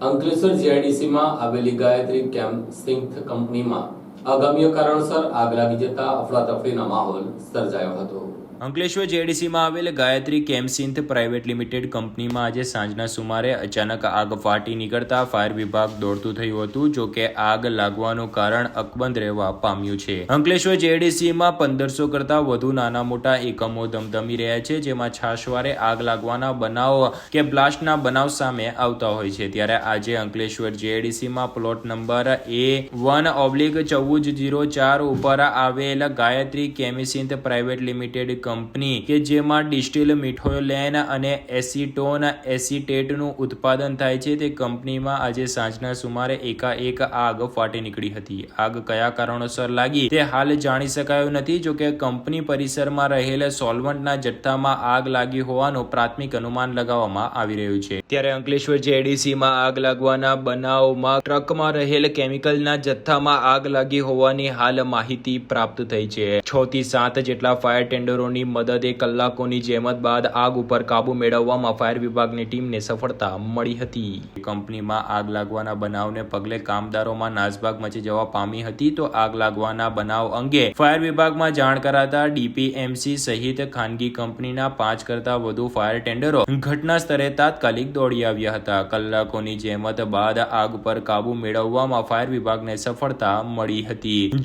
અંકલેશ્વર જીઆઈડીસીમાં આવેલી ગાયત્રી કેમ્પ સિંથ કંપનીમાં અગમ્ય કારણસર આગ લાગી જતા અફડાતફડીના માહોલ સર્જાયો હતો. અંકલેશ્વર જેડીસીમાં આવેલ ગાયત્રી કેમસિન્થ પ્રાઇવેટ લિમિટેડ કંપનીમાં આજે સાંજના સુમારે અચાનક આગ ફાટી નીકળતા ફાયર વિભાગ દોડતું થયું હતું, જો કે આગ લાગવાનું કારણ અકબંધ રહેવા પામ્યું છે. અંકલેશ્વર જેડીસીમાં પંદરસો કરતા વધુ નાના મોટા એકમો ધમધમી રહ્યા છે, જેમાં છાશવારે આગ લાગવાના બનાવ કે બ્લાસ્ટના બનાવ સામે આવતા હોય છે. ત્યારે આજે Ankleshwar જેડીસીમાં plot number A one oblique ચૌદ જીરો ચાર ઉપર આવેલ Gayatri Chemisynth private limited company કે જેમાં ડિસ્ટિલ મિઠોલેન અને એસિટોન એસિટેટનું ઉત્પાદન થાય છે, તે કંપનીમાં આજે સાંજના સુમારે એકાએક આગ ફાટી નીકળી હતી. આગ કયા કારણોસર લાગી તે હાલ જાણી શકાયું નથી, જો કે કંપની પરિસરમાં રહેલ સોલ્વન્ટના જથ્થામાં આગ લાગી હોવાનું પ્રાથમિક અનુમાન લગાવવામાં આવી રહ્યું છે. ત્યારે અંકલેશ્વર જેડીસીમાં આગ લાગવાના બનાવમાં ટ્રકમાં રહેલ કેમિકલના જથ્થામાં આગ લાગી હોવાની હાલ માહિતી પ્રાપ્ત થઈ છે. છ થી સાત જેટલા ફાયર ટેન્ડરોની મદદે કલાકોની જહેમત બાદ આગ ઉપર કાબુ મેળવવામાં ફાયર વિભાગની ટીમને સફળતા મળી હતી. કંપનીમાં આગ લાગવાના બનાવને પગલે કામદારોમાં નાસભાગ મચી જવા પામી હતી તો આગ લાગવાના બનાવ અંગે ફાયર વિભાગમાં જાણ કરાતા ડીપીએમસી સહિત ખાનગી કંપનીના પાંચ કરતા વધુ ફાયર ટેન્ડરો ઘટના સ્થળે તાત્કાલિક દોડી આવ્યા હતા. કલાકોની જહેમત બાદ આગ પર કાબુ મેળવવામાં ફાયર વિભાગને સફળતા મળી હતી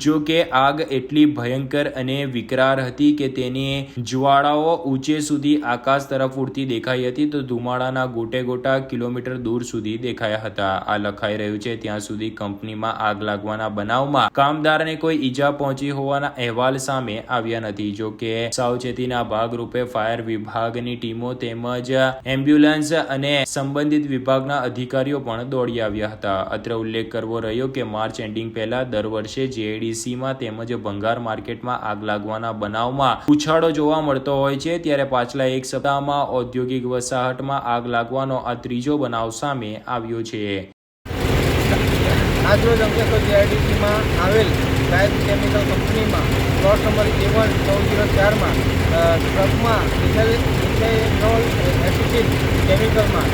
જો કે આગ એટલી ભયંકર અને વિકરાળ હતી કે તેની જ્વાળાઓ ઊંચે સુધી આકાશ તરફ ઉડતી દેખાઈ હતી, તો ધુમાડાના ગોટે ગોટા કિલોમીટર દૂર સુધી દેખાયા હતા. આ લખાઈ રહ્યું છે, ત્યાં સુધી કંપનીમાં આગ લાગવાના બનાવમાં કામદારને કોઈ ઈજા પહોંચી હોવાના અહેવાલ સામે આવ્યા નથી. જો કે સાવચેતીના ભાગરૂપે ફાયર વિભાગની ટીમો તેમજ એમ્બ્યુલન્સ અને સંબંધિત વિભાગના અધિકારીઓ પણ દોડી આવ્યા હતા. અત્રે ઉલ્લેખ કરવો રહ્યો કે માર્ચ એન્ડિંગ પહેલા દર વર્ષે જેડીસીમાં તેમજ ભંગાર માર્કેટમાં આગ લાગવાના બનાવમાં ઉછાળો જોવા મળતો હોય છે. ત્યારે પાછલા એક સપ્તાહમાં ઔદ્યોગિક વસાહતમાં આગ લાગવાનો આ ત્રીજો બનાવ સામે આવ્યો છે. આજરોજ અંગે તો જેઆઈડીસીમાં આવેલ ગાયત્રી કેમિકલ કંપનીમાં પ્લોટ નંબર એ વન નવ જીરો ચારમાં ટ્રકમાં મિથેનોલ એસિટિક કેમિકલમાં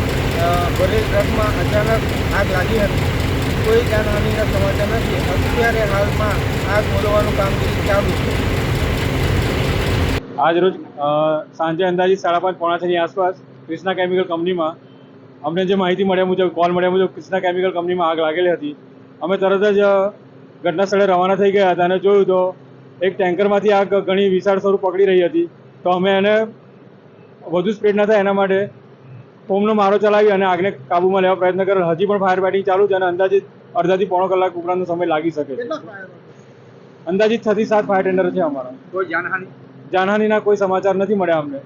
ભરેલ ટ્રકમાં અચાનક આગ લાગી હતી. કોઈ જાનહાનિના સમાચાર નથી. અત્યારે હાલમાં આગ બોલવાનું કામગીરી ચાલુ છે. આજ રોજ સાંજે અંદાજિત સાડા પાંચ પોણા છની આસપાસ કૃષ્ણા કેમિકલ કંપનીમાં અમને જે માહિતી મળ્યા મુજબ કોલ મળ્યા મુજબ કૃષ્ણા કેમિકલ કંપનીમાં આગ લાગેલી હતી. અમે તરત જ ઘટના સ્થળે રવાના થઈ ગયા હતા અને જોયું તો એક ટેન્કરમાંથી આગ ઘણી વિશાળ સ્વરૂપ પકડી રહી હતી. તો અમે એને વધુ સ્પ્રેડ ન થાય એના માટે ફોમનો મારો ચલાવી અને આગને કાબૂમાં લેવા પ્રયત્ન કરેલ હજી પણ ફાયર ફાઇટિંગ ચાલુ છે અને અંદાજિત અડધાથી પોણો કલાક ઉપરાંતનો સમય લાગી શકે છે. અંદાજિત છ થી સાત ફાયર ટેન્ડર છે અમારા. કોઈ જાનહાનિ? જાનહાનિના કોઈ સમાચાર નથી મળ્યા અમને.